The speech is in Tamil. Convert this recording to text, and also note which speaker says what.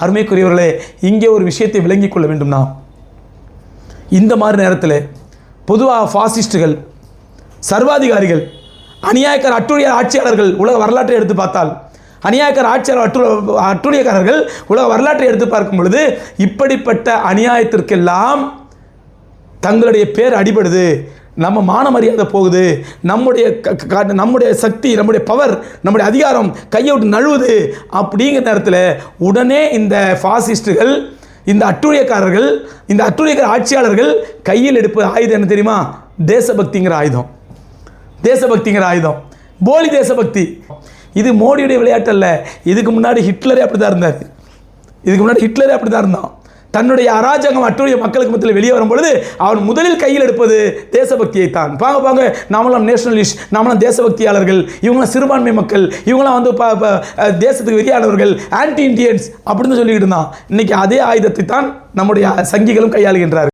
Speaker 1: அருமைக்குரியவர்களே இங்கே ஒரு விஷயத்தை விளங்கிக் கொள்ள வேண்டும் இந்த மாதிரி நேரத்தில் பொதுவாக ஃபாசிஸ்டுகள் சர்வாதிகாரிகள் அநியாயக்கார அட்டுழிய ஆட்சியாளர்கள் உலக வரலாற்றை எடுத்து பார்த்தால் அநியாயக்கார ஆட்சியாளர் அட்டு அட்டுழியக்காரர்கள் உலக வரலாற்றை எடுத்து பார்க்கும் பொழுது இப்படிப்பட்ட அநியாயத்திற்கெல்லாம் தங்களுடைய பேர் அடிபடுது. நம்ம மான மரியாதை போகுது. நம்முடைய க- நம்முடைய சக்தி நம்முடைய பவர் நம்முடைய அதிகாரம் கையை விட்டு நழுவுது அப்படிங்கிற நேரத்தில் உடனே இந்த ஃபாசிஸ்டுகள் இந்த அட்டுழியக்காரர்கள் இந்த அட்டுழியக்கார ஆட்சியாளர்கள் கையில் எடுப்பது ஆயுதம் என்ன தெரியுமா? தேசபக்திங்கிற ஆயுதம். தேசபக்திங்கிற ஆயுதம். போலி தேசபக்தி. இது மோடியுடைய விளையாட்டு அல்ல. இதுக்கு முன்னாடி ஹிட்லரே அப்படி தான் இருந்தார். இதுக்கு முன்னாடி ஹிட்லரே அப்படி தான் இருந்தான். தன்னுடைய அராஜகம் அட்டுடைய மக்களுக்கு மத்தியில் வெளியே வரும்பொழுது அவன் முதலில் கையில் எடுப்பது தேசபக்தியை தான் பாங்க பாங்க நாமெல்லாம் நேஷனலிஸ்ட் நாமெல்லாம் தேசபக்தியாளர்கள் இவங்களாம் சிறுபான்மை மக்கள் இவங்களாம் வந்து தேசத்துக்கு வெறியானவர்கள் ஆன்டி இண்டியன்ஸ் அப்படின்னு சொல்லிக்கிட்டு இருந்தான். இன்னைக்கு அதே ஆயுதத்தை தான் நம்முடைய சங்கிகளும் கையாளுகின்றார்கள்.